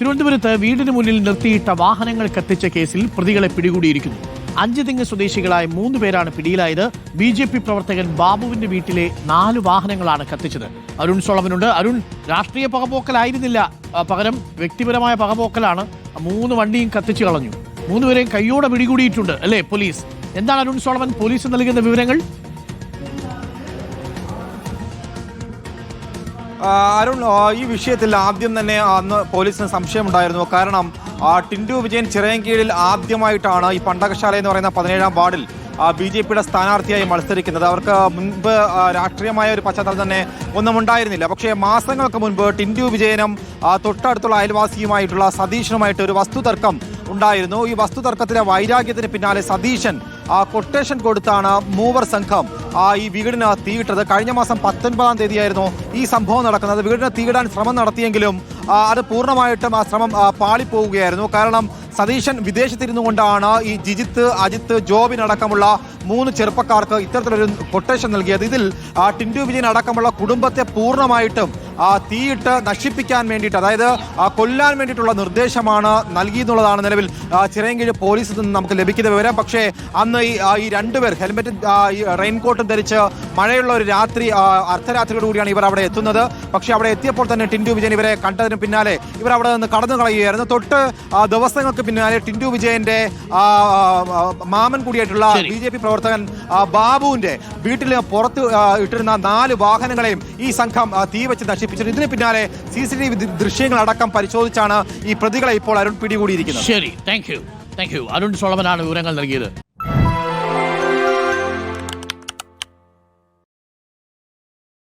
തിരുവനന്തപുരത്ത് വീടിന് മുന്നിൽ നിർത്തിയിട്ട വാഹനങ്ങൾ കത്തിച്ച കേസിൽ പ്രതികളെ പിടികൂടിയിരിക്കുന്നു. അഞ്ച് തിങ്ങ് സ്വദേശികളായ മൂന്ന് പേരാണ് പിടിയിലായത്. ബി ജെ പി പ്രവർത്തകൻ ബാബുവിന്റെ വീട്ടിലെ നാല് വാഹനങ്ങളാണ് കത്തിച്ചത്. അരുൺ സോളമനുണ്ട്. അരുൺ രാഷ്ട്രീയ പകപോക്കലായിരുന്നില്ല. പകരം വ്യക്തിപരമായ പകപോക്കലാണ്. മൂന്ന് വണ്ടിയും കത്തിച്ചു കളഞ്ഞു. മൂന്നുപേരെയും കയ്യോടെ പിടികൂടിയിട്ടുണ്ട്. അല്ലേ പോലീസ്? എന്താണ് അരുൺ സോളമൻ പോലീസ് നൽകുന്ന വിവരങ്ങൾ? അരുൺ ഈ വിഷയത്തിൽ ആദ്യം തന്നെ അന്ന് പോലീസിന് സംശയമുണ്ടായിരുന്നു. കാരണം ടിൻഡു വിജയൻ ചിറയൻകീഴിൽ ആദ്യമായിട്ടാണ് ഈ പണ്ടകശാല എന്ന് പറയുന്ന പതിനേഴാം വാർഡിൽ ബി ജെ പിയുടെ സ്ഥാനാർത്ഥിയായി മത്സരിക്കുന്നത്. അവർക്ക് മുൻപ് രാഷ്ട്രീയമായ ഒരു പശ്ചാത്തലം തന്നെ ഒന്നും ഉണ്ടായിരുന്നില്ല പക്ഷേ മാസങ്ങൾക്ക് മുൻപ് ടിൻഡു വിജയനും തൊട്ടടുത്തുള്ള അയൽവാസിയുമായിട്ടുള്ള സതീഷനുമായിട്ട് ഒരു വസ്തുതർക്കം ഉണ്ടായിരുന്നു. ഈ വസ്തുതർക്കത്തിലെ വൈരാഗ്യത്തിന് പിന്നാലെ സതീശൻ ആ കൊട്ടേഷൻ കൊടുത്താണ് മൂവർ സംഘം. ആ ഈ വീടിന് തീയിട്ടത്. കഴിഞ്ഞ മാസം പത്തൊൻപതാം തീയതിയായിരുന്നു ഈ സംഭവം നടക്കുന്നത്. വീടിന് തീയിടാൻ ശ്രമം നടത്തിയെങ്കിലും അത് പൂർണമായിട്ടും ആ ശ്രമം പാളിപ്പോവുകയായിരുന്നു. കാരണം സതീശൻ വിദേശത്തിരുന്നു കൊണ്ടാണ് ഈ ജിജിത്ത് അജിത്ത് ജോബിനടക്കമുള്ള മൂന്ന് ചെറുപ്പക്കാർക്ക് ഇത്തരത്തിലൊരു കൊട്ടേഷൻ നൽകിയത്. ഇതിൽ ടിൻഡു വിജയൻ അടക്കമുള്ള കുടുംബത്തെ പൂർണമായിട്ടും ആ, തീയിട്ട് നശിപ്പിക്കാൻ വേണ്ടിയിട്ട് അതായത് കൊല്ലാൻ വേണ്ടിയിട്ടുള്ള നിർദ്ദേശമാണ് നൽകിയെന്നുള്ളതാണ് നിലവിൽ ചിറയൻകീഴ് പോലീസിൽ നിന്ന് നമുക്ക് ലഭിക്കുന്ന വിവരം. പക്ഷേ അന്ന് ഈ രണ്ടുപേർ ഹെൽമെറ്റും റെയിൻകോട്ടും ധരിച്ച് മഴയുള്ള ഒരു രാത്രി അർദ്ധരാത്രിയോട് കൂടിയാണ് ഇവർ അവിടെ എത്തുന്നത്. പക്ഷേ അവിടെ എത്തിയപ്പോൾ തന്നെ ടിൻഡു വിജയൻ ഇവരെ കണ്ടതിന് പിന്നാലെ ഇവർ അവിടെ നിന്ന് കടന്നു കളയുകയായിരുന്നു. തൊട്ട് ദിവസങ്ങൾക്ക് പിന്നാലെ ടിൻഡു വിജയന്റെ മാമൻ കൂടിയായിട്ടുള്ള. ബി ജെ പി പ്രവർത്തകൻ ബാബുവിന്റെ വീട്ടിൽ പുറത്ത് ഇട്ടിരുന്ന നാല് വാഹനങ്ങളെയും ഈ സംഘം തീ വെച്ച് നശിപ്പിച്ചിട്ടുണ്ട്. ഇതിന് പിന്നാലെ സി സി ടി വി ദൃശ്യങ്ങളടക്കം പരിശോധിച്ചാണ് ഈ പ്രതികളെ ഇപ്പോൾ അരുൺ പിടികൂടിയിരിക്കുന്നത്. ശരി. Thank you thank you Arun സോളമനാണ് വിവരങ്ങൾ നൽകിയത്.